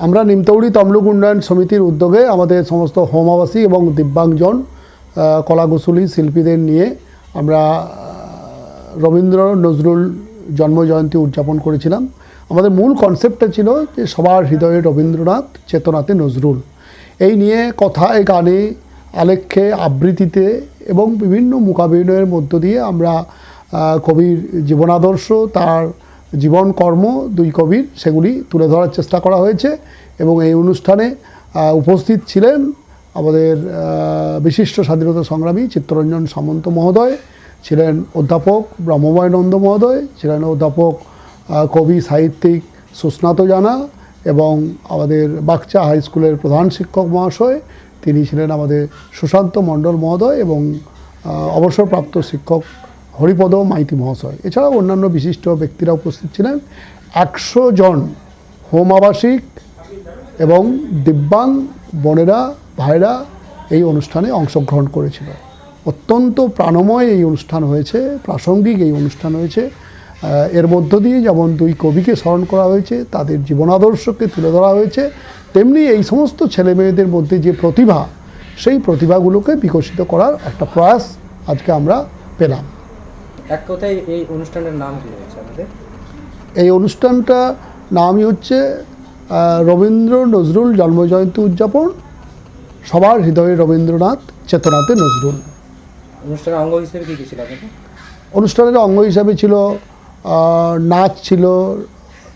আমরা নিমতৌড়ি তমলুক উন্নয়ন সমিতির উদ্যোগে আমাদের সমস্ত হোমাবাসী এবং দিব্যাঙ্গজন আহ, কলাকুশলী শিল্পীদের নিয়ে আমরা রবীন্দ্র নজরুল জন্মজয়ন্তী উদযাপন করেছিলাম। আমাদের মূল কনসেপ্টটা ছিল যে সবার হৃদয়ে রবীন্দ্রনাথ চেতনাতে নজরুল। এই নিয়ে কথায় গানে আলেখ্যে আবৃত্তিতে এবং বিভিন্ন মূকাভিনয়ের মধ্য দিয়ে আমরা কবির জীবনাদর্শ তার জীবন, কর্ম, দুই কবির, সেগুলি তুলে ধরার চেষ্টা করা হয়েছে এবং এই অনুষ্ঠানে উপস্থিত ছিলেন আমাদের বিশিষ্ট স্বাধীনতা সংগ্রামী চিত্তরঞ্জন সামন্ত মহোদয়, ছিলেন অধ্যাপক ব্রহ্মময় নন্দ মহোদয়, ছিলেন অধ্যাপক কবি, সাহিত্যিক সুস্নাত জানা এবং আমাদের বাগচা হাই স্কুলের প্রধান শিক্ষক মহাশয়, তিনি ছিলেন আমাদের সুশান্ত মণ্ডল মহোদয় এবং অবসরপ্রাপ্ত শিক্ষক হরিপদ মাইতি মহাশয়। এছাড়াও অন্যান্য বিশিষ্ট ব্যক্তিরা উপস্থিত ছিলেন। একশো জন হোম আবাসিক এবং দিব্যাং বোনেরা, ভাইরা এই অনুষ্ঠানে অংশগ্রহণ করেছিল। অত্যন্ত প্রাণময় এই অনুষ্ঠান হয়েছে, প্রাসঙ্গিক এই অনুষ্ঠান হয়েছে। এর মধ্য দিয়ে যেমন দুই কবিকে স্মরণ করা হয়েছে, তাদের জীবনাদর্শকে তুলে ধরা হয়েছে, তেমনি এই সমস্ত ছেলে মেয়েদের মধ্যে যে প্রতিভা, সেই প্রতিভাগুলোকে বিকশিত করার একটা প্রয়াস আজকে আমরা পেলাম। এক কথায় এই অনুষ্ঠানের নাম কি হয়েছে আমাদের? এই অনুষ্ঠানটা নামই হচ্ছে রবীন্দ্র নজরুল জন্মজয়ন্তী উদযাপন। সবার হৃদয়ে রবীন্দ্রনাথ চেতনাতে নজরুল। অনুষ্ঠানের অঙ্গ হিসেবে কি কি ছিল অনুষ্ঠানের অঙ্গ হিসাবে ছিল নাচ ছিল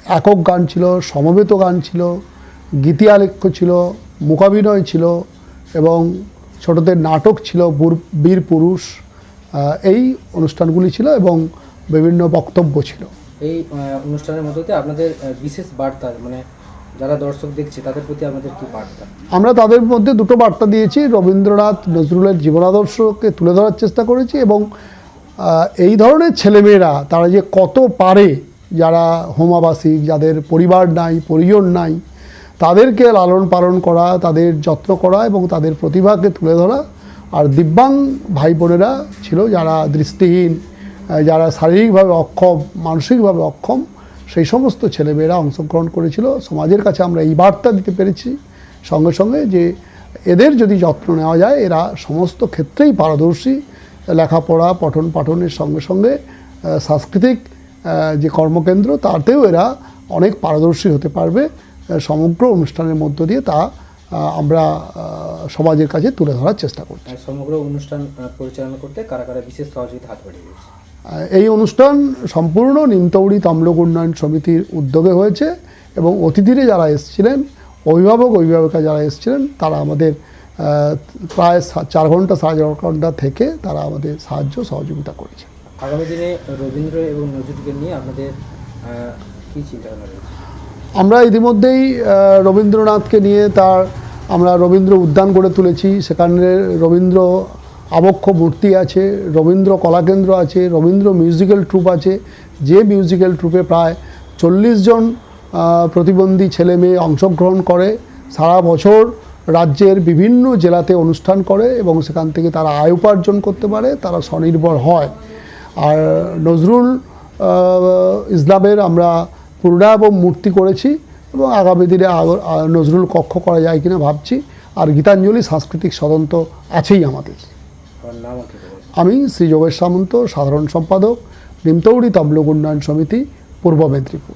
একক গান ছিল সমবেত গান ছিল গীতি আলেখ্য ছিল মূকাভিনয় ছিল এবং ছোটদের নাটক ছিল বুর- পুরুষ। এই অনুষ্ঠানগুলি ছিল এবং বিভিন্ন বক্তব্য ছিল। এই অনুষ্ঠানের মধ্যে আপনাদের বিশেষ বার্তা মানে যারা দর্শক দেখছে তাদের প্রতি আমাদের কি বার্তা? আমরা তাদের মধ্যে দুটো বার্তা দিয়েছি। রবীন্দ্রনাথ নজরুলের জীবনাদর্শকে তুলে ধরার চেষ্টা করেছি এবং এই ধরনের ছেলেমেয়েরা তারা যে কত পারে যারা হোমাবাসী যাদের পরিবার নাই পরিজন নাই তাদেরকে লালন পালন করা তাদের যত্ন করা এবং তাদের প্রতিভাকে তুলে ধরা আর দিব্যাং ভাই বোনেরা ছিল যারা দৃষ্টিহীন যারা শারীরিকভাবে অক্ষম, মানসিকভাবে অক্ষম, সেই সমস্ত ছেলেমেয়েরা অংশগ্রহণ করেছিল। সমাজের কাছে আমরা এই বার্তা দিতে পেরেছি সঙ্গে সঙ্গে যে এদের যদি যত্ন নেওয়া যায়, এরা সমস্ত ক্ষেত্রেই পারদর্শী। লেখাপড়া, পঠন পাঠনের সঙ্গে সঙ্গে সাংস্কৃতিক যে কর্মকেন্দ্র, তাতেও এরা অনেক পারদর্শী হতে পারবে। সমগ্র অনুষ্ঠানের মধ্য দিয়ে তা আমরা সমাজের কাছে তুলে ধরার চেষ্টা করছি। সমগ্র অনুষ্ঠান পরিচালনা করতে কারা কারা বিশেষ সহযোগিতা হাত বাড়িয়ে এই অনুষ্ঠান সম্পূর্ণ নিমতৌড়ি তমলুক উন্নয়ন সমিতির উদ্যোগে হয়েছে এবং অতিথিরা যারা এসেছিলেন অভিভাবক অভিভাবিকা যারা এসেছিলেন তারা আমাদের প্রায় চার ঘণ্টা সাড়ে চার ঘণ্টা থেকে তারা আমাদের সাহায্য সহযোগিতা করেছে। আগামী দিনে রবীন্দ্র এবং নজরুলকে নিয়ে আমাদের কি চিন্তাভাবনা রয়েছে? আমরা ইতিমধ্যেই রবীন্দ্রনাথকে নিয়ে তার আমরা রবীন্দ্র উদ্যান গড়ে তুলেছি। সেখানে রবীন্দ্র আবক্ষ মূর্তি আছে, রবীন্দ্র কলাকেন্দ্র আছে, রবীন্দ্র মিউজিক্যাল ট্রুপ আছে। যে মিউজিক্যাল ট্রুপে প্রায় চল্লিশ জন প্রতিবন্ধী ছেলে মেয়ে অংশগ্রহণ করে, সারা বছর রাজ্যের বিভিন্ন জেলাতে অনুষ্ঠান করে এবং সেখান থেকে তারা আয় উপার্জন করতে পারে, তারা স্বনির্ভর হয়। আর নজরুল ইসলামের আমরা পূর্ণাবম মূর্তি করেছি। এবং আগামী দিনে আগ- নজরুল কক্ষ করা যায় কিনা ভাবছি। আর গীতাঞ্জলি সাংস্কৃতিক সদন্ত আছেই আমাদের? আমি শ্রী যোগেশ সামন্ত সাধারণ সম্পাদক নিমতৌড়ি তমলুক উন্নয়ন সমিতি পূর্ব মেদিনীপুর।